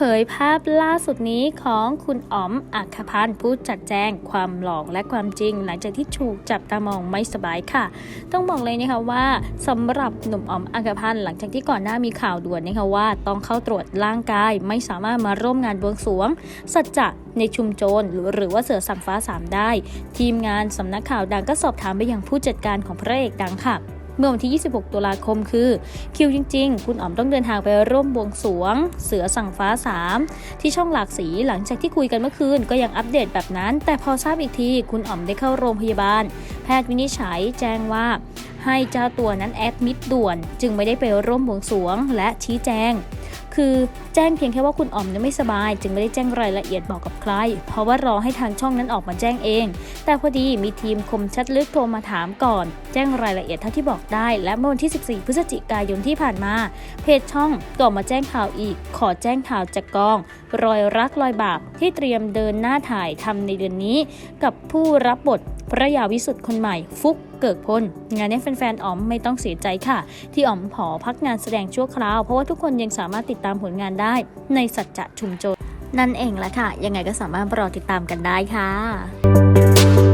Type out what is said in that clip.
ผยภาพล่าสุดนี้ของคุณอ๋อมอัคพันธ์ผู้จัดแจงความหลอกและความจริง หลังจากที่ถูกจับตามองไม่สบายค่ะ ต้องบอกเลยนะคะว่าสำหรับหนุ่มอ๋อมอัคพันธ์หลังจากที่ก่อนหน้ามีข่าวด่วนนะคะว่า ต้องเข้าตรวจร่างกายไม่สามารถมาร่วมงานบวงสรวง สัจจะในชุมโจรหรือหรือว่าเสือสังฟ้าสามได้ ทีมงานสำนักข่าวดังก็สอบถามไปยังผู้จัดการของพระเอกดังค่ะ เมื่อวันที่ 26 ตุลาคมคือ คิวจริง ๆ คุณอ๋อมต้องเดินทางไปร่วมบวงสวง เสือสั่งฟ้า 3 ที่ช่องหลากสีหลังจากที่คุยกันเมื่อคืนก็ยังอัปเดตแบบนั้น แต่พอทราบอีกที คุณอ๋อมได้เข้าโรงพยาบาล แพทย์วินิจฉัยแจ้งว่า ให้เจ้าตัวนั้นแอดมิดด่วน จึงไม่ได้ไปร่วมบวงสวงและชี้แจง คือแจ้งเพียงแค่ว่าคุณอ๋อมเนี่ยไม่สบาย จึงไม่ได้แจ้งรายละเอียดบอกกับใคร เพราะว่ารอให้ทางช่องนั้นออกมาแจ้งเอง แต่พอดีมีทีมคมชัดลึกโทรมาถามก่อน แจ้งรายละเอียดเท่าที่บอกได้ และเมื่อวันที่ 14 พฤศจิกายนที่ผ่านมา เพจช่องก็มาแจ้งข่าวอีก ขอแจ้งข่าวจากกอง รอยรักรอยบาปที่เตรียมเดินหน้าถ่ายทำในเดือนนี้ กับผู้รับบทพระยาวิสุทธ์คนใหม่ฟุก เกิกพล งานนี้แฟนๆอ๋อมไม่ต้องเสียใจค่ะ ที่อ๋อมขอพักงานแสดงชั่วคราว เพราะว่าทุกคนยังสามารถติดตามผลงานได้ ในสัจจะชุมโจรนั่นเองแหละค่ะ ยังไงก็สามารถรอติดตามกันได้ค่ะ